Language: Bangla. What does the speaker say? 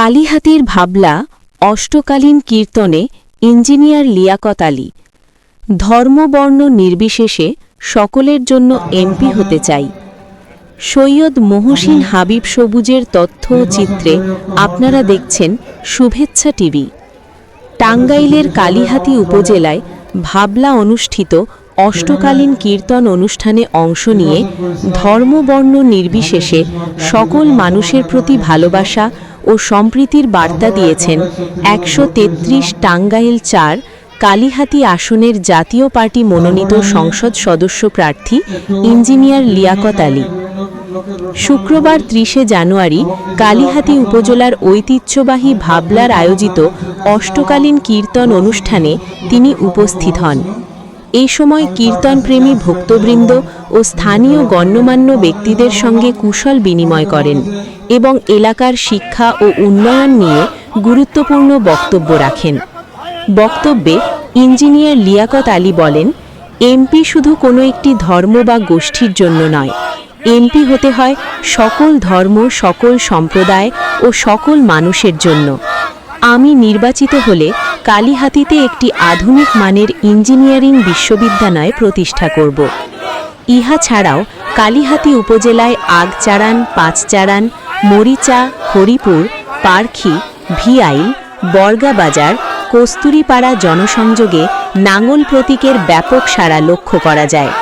কালীহাতির ভাবলা অষ্টকালীন কীর্তনে ইঞ্জিনিয়ার লিয়াকত আলী। ধর্মবর্ণ নির্বিশেষে সকলের জন্য এমপি হতে চাই। সৈয়দ মহসিন হাবিব সবুজের তথ্য ও চিত্রে আপনারা দেখছেন শুভেচ্ছা টিভি। টাঙ্গাইলের কালীহাতি উপজেলায় ভাবলা অনুষ্ঠিত অষ্টকালীন কীর্তন অনুষ্ঠানে অংশ নিয়ে ধর্মবর্ণ নির্বিশেষে সকল মানুষের প্রতি ভালোবাসা ও সম্প্রীতির বার্তা দিয়েছেন একশো তেত্রিশ টাঙ্গাইল চার কালীহাতি আসনের জাতীয় পার্টি মনোনীত সংসদ সদস্য প্রার্থী ইঞ্জিনিয়ার লিয়াকত আলী। শুক্রবার ত্রিশে জানুয়ারি কালীহাতি উপজেলার ঐতিহ্যবাহী ভাবলার আয়োজিত অষ্টকালীন কীর্তন অনুষ্ঠানে তিনি উপস্থিত হন। এই সময় কীর্তনপ্রেমী ভক্তবৃন্দ ও স্থানীয় গণ্যমান্য ব্যক্তিদের সঙ্গে কুশল বিনিময় করেন এবং এলাকার শিক্ষা ও উন্নয়ন নিয়ে গুরুত্বপূর্ণ বক্তব্য রাখেন। বক্তব্যে ইঞ্জিনিয়ার লিয়াকত আলী বলেন, এমপি শুধু কোনো একটি ধর্ম বা গোষ্ঠীর জন্য নয়, এমপি হতে হয় সকল ধর্ম, সকল সম্প্রদায় ও সকল মানুষের জন্য। আমি নির্বাচিত হলে কালীহাতিতে একটি আধুনিক মানের ইঞ্জিনিয়ারিং বিশ্ববিদ্যালয় প্রতিষ্ঠা করব। ইহা ছাড়াও কালীহাতি উপজেলায় আগচারান, পাঁচচারান, মরিচা, হরিপুর, পারখি, ভিআইল, বর্গাবাজার, কস্তুরিপাড়া জনসংযোগে নাঙল প্রতীকের ব্যাপক সাড়া লক্ষ্য করা যায়।